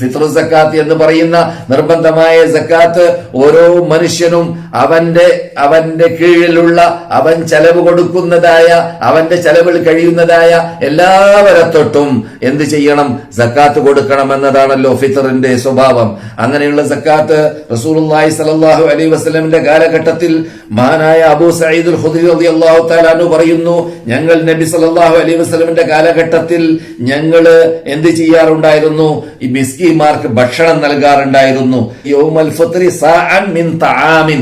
ഫിത്ർ സക്കാത്ത് എന്ന് പറയുന്ന നിർബന്ധമായ സക്കാത്ത് ഓരോ മനുഷ്യനും അവന്റെ അവന്റെ കീഴിലുള്ള അവൻ ചെലവ് കൊടുക്കുന്നതായ അവന്റെ ചെലവിൽ കഴിയുന്നതായ എല്ലാവരത്തൊട്ടും എന്ത് ചെയ്യണം? സക്കാത്ത് കൊടുക്കണം എന്നതാണല്ലോ ഫിത്തറിന്റെ സ്വഭാവം. അങ്ങനെയുള്ള സക്കാത്ത് റസൂലുള്ളാഹി സലാഹു അലൈ വസ്ലമിന്റെ കാലഘട്ടത്തിൽ മഹാനായ അബൂ സഈദുൽ ഹുദി തആല അൻഹു പറയുന്നു ഞങ്ങൾ നബി സലാഹു അലൈ വസ്ലമിന്റെ കാലഘട്ടത്തിൽ ഞങ്ങൾ എന്ത് ചെയ്യാറുണ്ടായിരുന്നു? ഈ മിസ്കിമാർക്ക് ഭക്ഷണം നൽകാറുണ്ടായിരുന്നു. മിൻ തആമിൻ.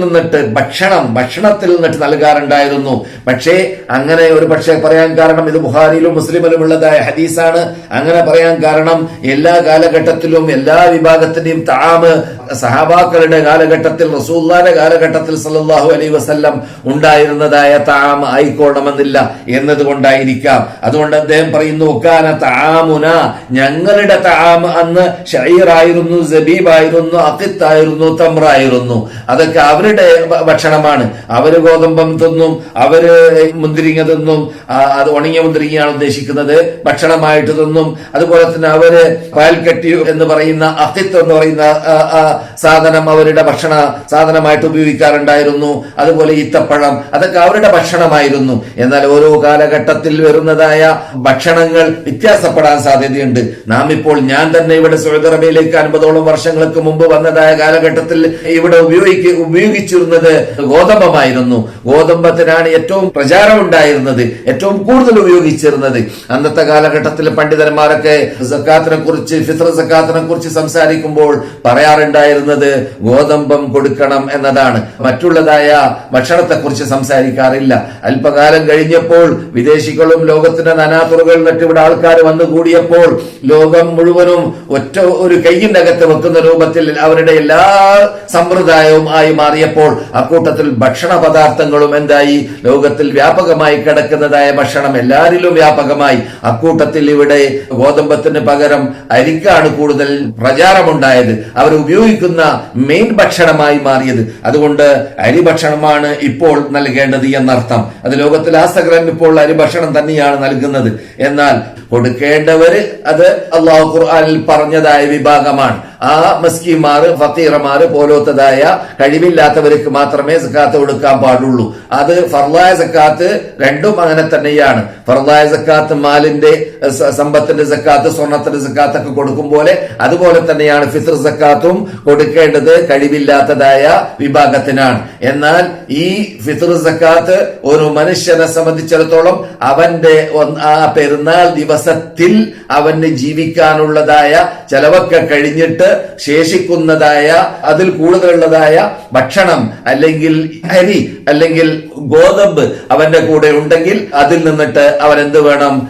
നിന്നിട്ട് ഭക്ഷണം ഭക്ഷണത്തിൽ നിന്നിട്ട് നൽകാറുണ്ടായിരുന്നു. പക്ഷേ അങ്ങനെ ഒരു പക്ഷേ പറയാൻ കാരണം ഇത് ബുഹാരിയിലും മുസ്ലിമിലും ഉള്ളതായ ഹദീസാണ്. അങ്ങനെ പറയാൻ കാരണം എല്ലാ കാലഘട്ടത്തിലും എല്ലാ വിഭാഗത്തിന്റെയും താമ് സഹാബാക്കളുടെ കാലഘട്ടത്തിൽ റസൂല്ലാന്റെ കാലഘട്ടത്തിൽ സല്ലല്ലാഹു അലൈ വസ്ല്ലം ഉണ്ടായിരുന്നതായ താമ ആയിക്കോണമെന്നില്ല എന്നതുകൊണ്ടായിരിക്കാം. അതുകൊണ്ട് അദ്ദേഹം പറയുന്നു താമുന ഞങ്ങളുടെ താം അന്ന് ഷൈറായിരുന്നു ജബീബായിരുന്നു അക്കിത്തായിരുന്നു തമ്രായിരുന്നു. അതൊക്കെ അവരുടെ ഭക്ഷണമാണ്. അവർ ഗോതമ്പം തിന്നും അവർ മുന്തിരിങ്ങ തിന്നും അത് ഉണങ്ങിയ മുന്തിരിങ്ങയാണ് ഉദ്ദേശിക്കുന്നത്. ഭക്ഷണമായിട്ട് തിന്നും. അതുപോലെ തന്നെ അവർ പാൽക്കട്ടി എന്ന് പറയുന്ന അക്കിത്ത് എന്ന് പറയുന്ന സാധനം അവരുടെ ഭക്ഷണ സാധനമായിട്ട് ഉപയോഗിക്കാറുണ്ടായിരുന്നു. അതുപോലെ ഈത്തപ്പഴം അതൊക്കെ അവരുടെ ഭക്ഷണമായിരുന്നു. എന്നാൽ ഓരോ കാലഘട്ടത്തിൽ വരുന്നതായ ഭക്ഷണങ്ങൾ വ്യത്യാസപ്പെടാൻ സാധ്യതയുണ്ട്. നാം ഇപ്പോൾ ഞാൻ തന്നെ ഇവിടെ സൗദി അറേബ്യയിലേക്ക് അൻപതോളം വർഷങ്ങൾക്ക് മുമ്പ് വന്നതായ കാലഘട്ടത്തിൽ ഇവിടെ ഉപയോഗിക്ക ഉപയോഗിച്ചിരുന്നത് ഗോതമ്പമായിരുന്നു. ഗോതമ്പത്തിനാണ് ഏറ്റവും പ്രചാരം ഉണ്ടായിരുന്നത് ഏറ്റവും കൂടുതൽ ഉപയോഗിച്ചിരുന്നത്. അന്നത്തെ കാലഘട്ടത്തിൽ പണ്ഡിതന്മാരൊക്കെ സക്കാത്തിനെ കുറിച്ച് ഫിത്ര സക്കാത്തിനെ കുറിച്ച് സംസാരിക്കുമ്പോൾ പറയാറുണ്ടായിരുന്നത് ഗോതമ്പം കൊടുക്കണം എന്നതാണ്. മറ്റുള്ളതായ ഭക്ഷണത്തെ കുറിച്ച് സംസാരിക്കാറില്ല. അല്പകാലം കഴിഞ്ഞപ്പോൾ വിദേശികളും ലോകത്തിന്റെ നനാതുറകൾ മറ്റിവിടെ ആൾക്കാർ വന്നുകൂടിയപ്പോൾ ലോകം മുഴുവനും ഒറ്റ ഒരു കൈയിന്റെ അകത്ത് വെക്കുന്ന രൂപത്തിൽ അവരുടെ എല്ലാ സമ്പ്രദായവും ആയി മാറിയപ്പോൾ അക്കൂട്ടത്തിൽ ഭക്ഷണ പദാർത്ഥങ്ങളും എന്തായി? ലോകത്തിൽ വ്യാപകമായി കിടക്കുന്നതായ ഭക്ഷണം എല്ലാരിലും വ്യാപകമായി. അക്കൂട്ടത്തിൽ ഇവിടെ ഗോതമ്പത്തിന് പകരം അരിക്കാണ് കൂടുതൽ പ്രചാരമുണ്ടായത്. അവർ ഉപയോഗിക്കുന്ന മെയിൻ ഭക്ഷണമായി മാറിയത്. അതുകൊണ്ട് അരി ഭക്ഷണമാണ് ഇപ്പോൾ നൽകേണ്ടത് എന്നർത്ഥം. അത് ലോകത്തിൽ ആസഗ്രം ഇപ്പോൾ അരി ഭക്ഷണം തന്നെയാണ് നൽകുന്നത്. എന്നാൽ കൊടുക്കേണ്ടവര് അത് അള്ളാഹു ഖുർആാനിൽ പറഞ്ഞതായ വിഭാഗമാണ്. ആ മസ്കിമാർ ഫത്തീറമാര് പോലത്തതായ കഴിവില്ലാത്തവർക്ക് മാത്രമേ സക്കാത്ത് കൊടുക്കാൻ പാടുള്ളൂ. അത് ഫർലായ സക്കാത്ത് രണ്ടും അങ്ങനെ തന്നെയാണ്. ഫർലായ സക്കാത്ത് മാലിന്റെ സമ്പത്തിന്റെ സക്കാത്ത് സ്വർണത്തിന്റെ സക്കാത്ത് ഒക്കെ കൊടുക്കും പോലെ അതുപോലെ തന്നെയാണ് ഫിത്ർ സക്കാത്തും കൊടുക്കേണ്ടത് കഴിവില്ലാത്തതായ വിഭാഗത്തിനാണ്. എന്നാൽ ഈ ഫിത്ർ സക്കാത്ത് ഒരു മനുഷ്യനെ സംബന്ധിച്ചിടത്തോളം അവന്റെ ആ പെരുന്നാൾ ദിവസത്തിൽ അവന് ജീവിക്കാനുള്ളതായ ചെലവൊക്കെ കഴിഞ്ഞിട്ട് ശേഷിക്കുന്നതായ അതിൽ കൂടുതലുള്ളതായ ഭക്ഷണം അല്ലെങ്കിൽ അരി അല്ലെങ്കിൽ ഗോതമ്പ് അവന്റെ കൂടെ ഉണ്ടെങ്കിൽ അതിൽ നിന്നിട്ട് അവൻ എന്ത് വേണം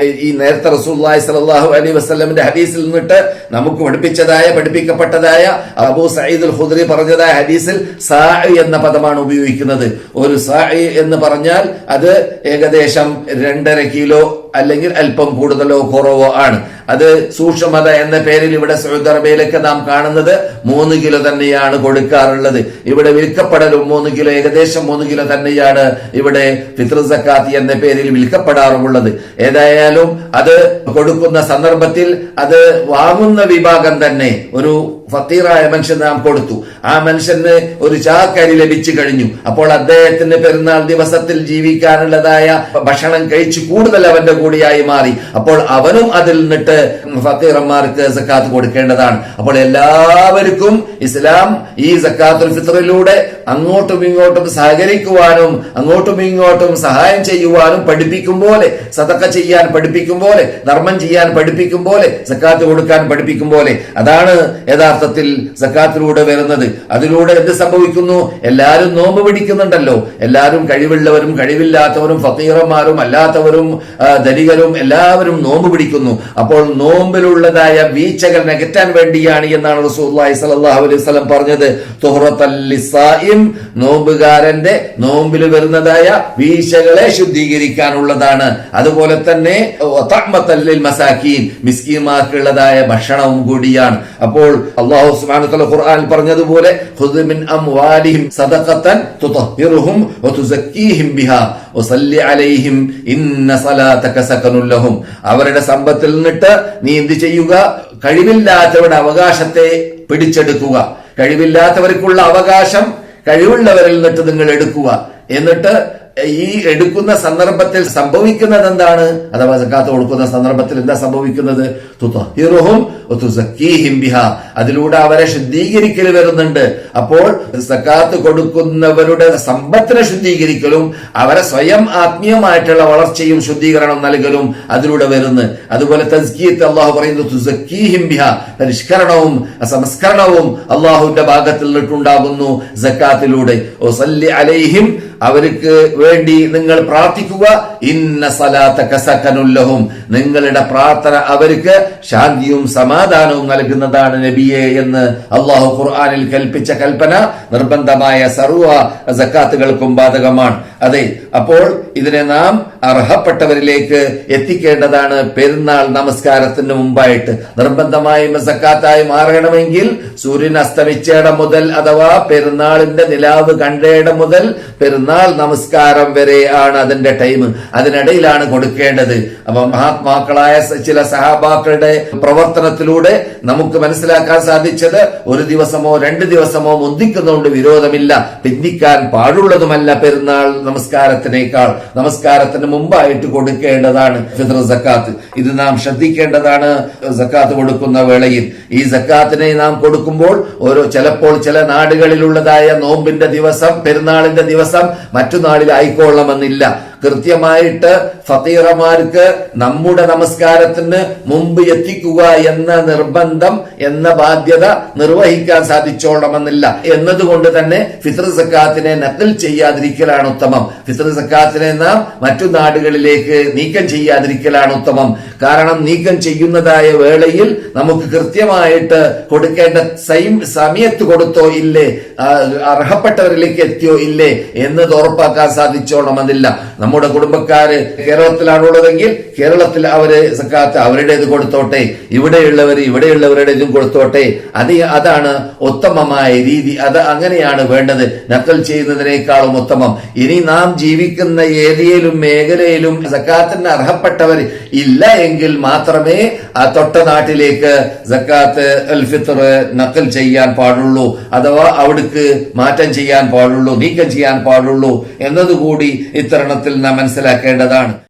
ഈ നേരത്തെ റസൂല്ലായി സലാഹു അലൈ വസ്ലമിന്റെ ഹദീസിൽ നിന്നിട്ട് നമുക്ക് പഠിപ്പിച്ചതായ പഠിപ്പിക്കപ്പെട്ടതായ അബൂ സയ്യിദുൽ ഹുദ്രി പറഞ്ഞതായ ഹദീസിൽ സാ എന്ന പദമാണ് ഉപയോഗിക്കുന്നത്. ഒരു സാ എന്ന് പറഞ്ഞാൽ അത് ഏകദേശം രണ്ടര കിലോ അല്ലെങ്കിൽ അല്പം കൂടുതലോ കുറവോ ആണ്. അത് സൂക്ഷ്മത എന്ന പേരിൽ ഇവിടെ സൗദി അറേബ്യയിലൊക്കെ നാം കാണുന്നത് മൂന്ന് കിലോ തന്നെയാണ് കൊടുക്കാറുള്ളത്. ഇവിടെ വിൽക്കപ്പെടലും മൂന്ന് കിലോ ഏകദേശം മൂന്ന് കിലോ തന്നെയാണ് ഇവിടെ ഫിത്ര സക്കാത്ത് എന്ന പേരിൽ വിൽക്കപ്പെടാറുമുള്ളത്. ഏതായാലും അത് കൊടുക്കുന്ന സന്ദർഭത്തിൽ അത് വാങ്ങുന്ന വിഭാഗം തന്നെ ഒരു ഫത്തീറായ മനുഷ്യൻ നാം കൊടുത്തു. ആ മനുഷ്യന് ഒരു ചാക്കരി ലഭിച്ചു കഴിഞ്ഞു. അപ്പോൾ അദ്ദേഹത്തിന് പെരുന്നാൾ ദിവസത്തിൽ ജീവിക്കാനുള്ളതായ ഭക്ഷണം കഴിച്ചു കൂടുതൽ അവന്റെ കൂടിയായി മാറി. അപ്പോൾ അവനും അതിൽ നിന്നിട്ട് ഫത്തീറന്മാർക്ക് സക്കാത്ത് കൊടുക്കേണ്ടതാണ്. അപ്പോൾ എല്ലാവർക്കും ഇസ്ലാം ഈ സക്കാത്തുൽ ഫിത്റിലൂടെ അങ്ങോട്ടും ഇങ്ങോട്ടും സഹകരിക്കുവാനും അങ്ങോട്ടും ഇങ്ങോട്ടും സഹായം ചെയ്യുവാനും പഠിപ്പിക്കും പോലെ സതക്ക ചെയ്യാൻ പഠിപ്പിക്കും പോലെ ധർമ്മം ചെയ്യാൻ പഠിപ്പിക്കും പോലെ സക്കാത്ത് കൊടുക്കാൻ പഠിപ്പിക്കും പോലെ. അതാണ് യഥാർത്ഥത്തിൽ സക്കാത്തിലൂടെ വരുന്നത്. അതിലൂടെ എന്ത് സംഭവിക്കുന്നു? എല്ലാവരും നോമ്പ് പിടിക്കുന്നുണ്ടല്ലോ. എല്ലാവരും കഴിവുള്ളവരും കഴിവില്ലാത്തവരും ഫക്കീറന്മാരും അല്ലാത്തവരും ധനികരും എല്ലാവരും നോമ്പ് പിടിക്കുന്നു. അപ്പോൾ നോമ്പിലുള്ളതായ വീഴ്ചകൾ നികറ്റാൻ വേണ്ടിയാണ് എന്നാണ് റസൂലുള്ളാഹി സലാഹു അലൈഹി സ്വലം പറഞ്ഞത്. നോമ്പുകാരന്റെ നോമ്പിൽ വരുന്നതായ വീഴ്ചകളെ ശുദ്ധീകരിക്കാനുള്ളതാണ്. അതുപോലെ തന്നെ മസാക്കിൻ മിസ്കീന്മാർക്കുള്ളതായ ഭക്ഷണവും കൂടിയാണ്. അപ്പോൾ അള്ളാഹു സുബ്ഹാനഹു ഖുർആനിൽ പറഞ്ഞതുപോലെ ഖുദ് മിൻ അംവാലിഹിം സദഖത്തൻ തുതഹിറുഹും വതുസക്കീഹിം ബിഹാ വസല്ലി അലൈഹിം ഇന്ന സലാതക സകനുൽ ലഹും. അവരുടെ സമ്പത്തിൽ നിന്നിട്ട് നീ എന്ത് ചെയ്യുക? കഴിവില്ലാത്തവരുടെ അവകാശത്തെ പിടിച്ചെടുക്കുക. കഴിവില്ലാത്തവർക്കുള്ള അവകാശം കഴിവുള്ളവരിൽ നിന്നിട്ട് നിങ്ങൾ എടുക്കുക. എന്നിട്ട് ഈ എടുക്കുന്ന സന്ദർഭത്തിൽ സംഭവിക്കുന്നത് എന്താണ് അഥവാ സക്കാത്ത് കൊടുക്കുന്ന സന്ദർഭത്തിൽ എന്താ സംഭവിക്കുന്നത്? അതിലൂടെ അവരെ ശുദ്ധീകരിക്കൽ വരുന്നുണ്ട്. അപ്പോൾ സക്കാത്ത് കൊടുക്കുന്നവരുടെ സമ്പത്തിനെ ശുദ്ധീകരിക്കലും അവരെ സ്വയം ആത്മീയമായിട്ടുള്ള വളർച്ചയും ശുദ്ധീകരണം നൽകലും അതിലൂടെ വരുന്നു. അതുപോലെ തസ്കീത്ത് അള്ളാഹു പറയുന്നത് പരിഷ്കരണവും സംസ്കരണവും അള്ളാഹുവിന്റെ ഭാഗത്തിൽ നിന്നിട്ടുണ്ടാകുന്നു സക്കാത്തിലൂടെ. അലൈഹിം അവർക്ക് വേണ്ടി നിങ്ങൾ പ്രാർത്ഥിക്കുക. ഇന്ന സലാത്ത കസക്കനുല്ലഹും നിങ്ങളുടെ പ്രാർത്ഥന അവർക്ക് ശാന്തിയും സമാധാനവും നൽകുന്നതാണ് നബിയെ എന്ന് അള്ളാഹു ഖുർആാനിൽ കൽപ്പിച്ച കൽപ്പന. നിർബന്ധമായ സർവ സക്കാത്തുകൾക്കും ബാധകമാണ്. അതെ അപ്പോൾ ഇതിനെ നാം അർഹപ്പെട്ടവരിലേക്ക് എത്തിക്കേണ്ടതാണ്. പെരുന്നാൾ നമസ്കാരത്തിന് മുമ്പായിട്ട് നിർബന്ധമായും സക്കാത്തായി മാറണമെങ്കിൽ സൂര്യൻ അസ്തമിച്ചേടം മുതൽ അഥവാ പെരുന്നാളിന്റെ നിലാവ് കണ്ടേടം മുതൽ പെരുന്നാൾ നമസ്കാരം വരെ ആണ് അതിന്റെ ടൈം. അതിനിടയിലാണ് കൊടുക്കേണ്ടത്. അപ്പൊ മഹാത്മാക്കളായ ചില സഹാബാക്കളുടെ പ്രവർത്തനത്തിലൂടെ നമുക്ക് മനസ്സിലാക്കാൻ സാധിച്ചത് ഒരു ദിവസമോ രണ്ട് ദിവസമോ മുന്തിക്കുന്നതുകൊണ്ട് വിരോധമില്ല. പിന്തിക്കാൻ പാടുള്ളതുമല്ല പെരുന്നാൾ നമസ്കാരത്തിനേക്കാൾ നമസ്കാരത്തിന് മുമ്പായിട്ട് കൊടുക്കേണ്ടതാണ് ഫിത്ർ സക്കാത്ത്. ഇത് നാം ശ്രദ്ധിക്കേണ്ടതാണ്. സക്കാത്ത് കൊടുക്കുന്ന വേളയിൽ ഈ സക്കാത്തിനെ നാം കൊടുക്കുമ്പോൾ ഓരോ ചിലപ്പോൾ ചില നാടുകളിലുള്ളതായ നോമ്പിന്റെ ദിവസം പെരുന്നാളിന്റെ ദിവസം മറ്റു നാളിൽ ആയിക്കൊള്ളണമെന്നില്ല. കൃത്യമായിട്ട് ഫത്തീറമാർക്ക് നമ്മുടെ നമസ്കാരത്തിന് മുമ്പ് എത്തിക്കുക എന്ന നിർബന്ധം എന്ന ബാധ്യത നിർവഹിക്കാൻ സാധിച്ചോളണമെന്നില്ല. എന്നതുകൊണ്ട് തന്നെ ഫിത്ര സക്കാത്തിനെ നക്കൽ ചെയ്യാതിരിക്കലാണ് ഉത്തമം. ഫിത്ര സക്കാത്തിനെ നാം മറ്റു നാടുകളിലേക്ക് നീക്കം ചെയ്യാതിരിക്കലാണ് ഉത്തമം. കാരണം നീക്കം ചെയ്യുന്നതായ വേളയിൽ നമുക്ക് കൃത്യമായിട്ട് കൊടുക്കേണ്ട സൈം സമയത്ത് കൊടുത്തോ ഇല്ലേ? അർഹപ്പെട്ടവരിലേക്ക് എത്തിയോ ഇല്ലേ? എന്നത് ഉറപ്പാക്കാൻ സാധിച്ചോണമെന്നില്ല നമ്മുടെ കുടുംബക്കാര് കേരളത്തിലാണുള്ളതെങ്കിൽ കേരളത്തിൽ അവർ സക്കാത്ത് അവരുടേത് കൊടുത്തോട്ടെ ഇവിടെയുള്ളവർ ഇവിടെയുള്ളവരുടേതും കൊടുത്തോട്ടെ അത് അതാണ് ഉത്തമമായ രീതി. അത് അങ്ങനെയാണ് വേണ്ടത്. നക്കൽ ചെയ്യുന്നതിനേക്കാളും ഉത്തമം. ഇനി നാം ജീവിക്കുന്ന ഏരിയയിലും മേഖലയിലും സക്കാത്തിന് അർഹപ്പെട്ടവർ ഇല്ല എങ്കിൽ മാത്രമേ ആ തൊട്ട നാട്ടിലേക്ക് സക്കാത്ത് അൽഫിത്തർ നക്കൽ ചെയ്യാൻ പാടുള്ളൂ. അഥവാ അവിടേക്ക് മാറ്റം ചെയ്യാൻ പാടുള്ളൂ നീക്കം ചെയ്യാൻ പാടുള്ളൂ എന്നതുകൂടി ഇത്തരണത്തിൽ നാം മനസ്സിലാക്കേണ്ടതാണ്.